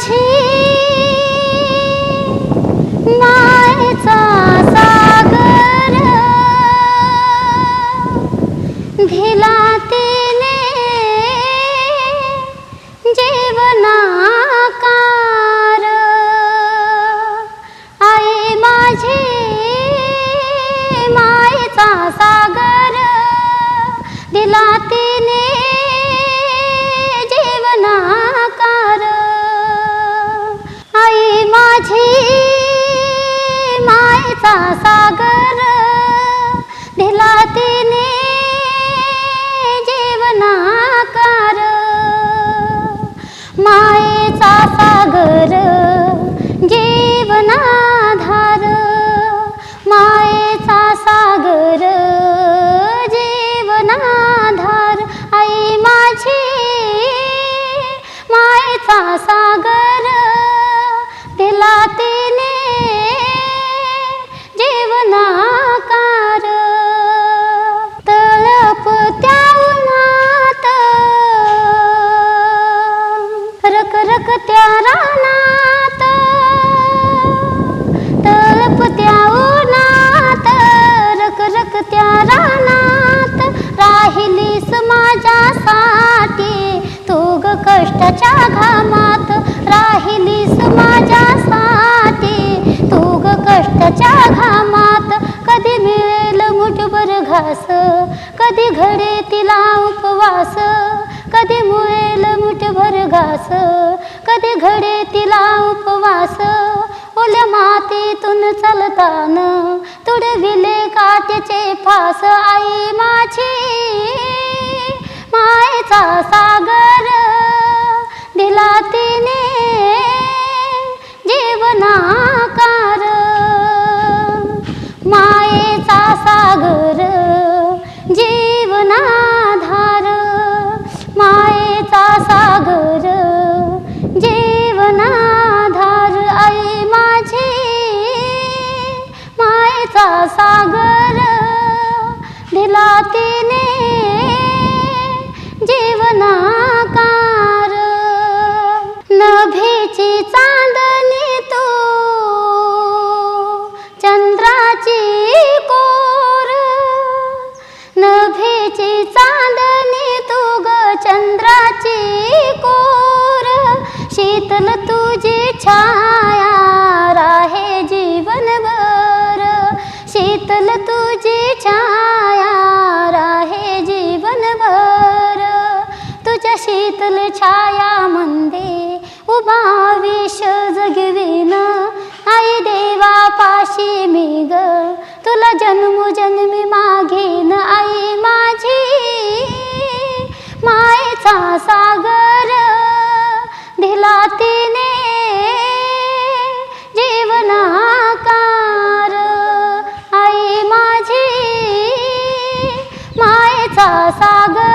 माझी सागर दिला तिने जीवना त्रास कधी घडे तिला उपवास. कधी मिळेल मुठभर घास. कधी घडे तिला उपवास. ओल्या मातीतून चालतान तुडविले काट्याचे फास. आई माझी मायेचा सागर. दिला तिने না शीतल तुझी छाया राहे जीवनभर. तुझ्या शीतल छाया मंदे उभा विष जगविन. आई देवा पाशी मी ग तुला जन्म जन्मी मागे मायेचा सागर दिला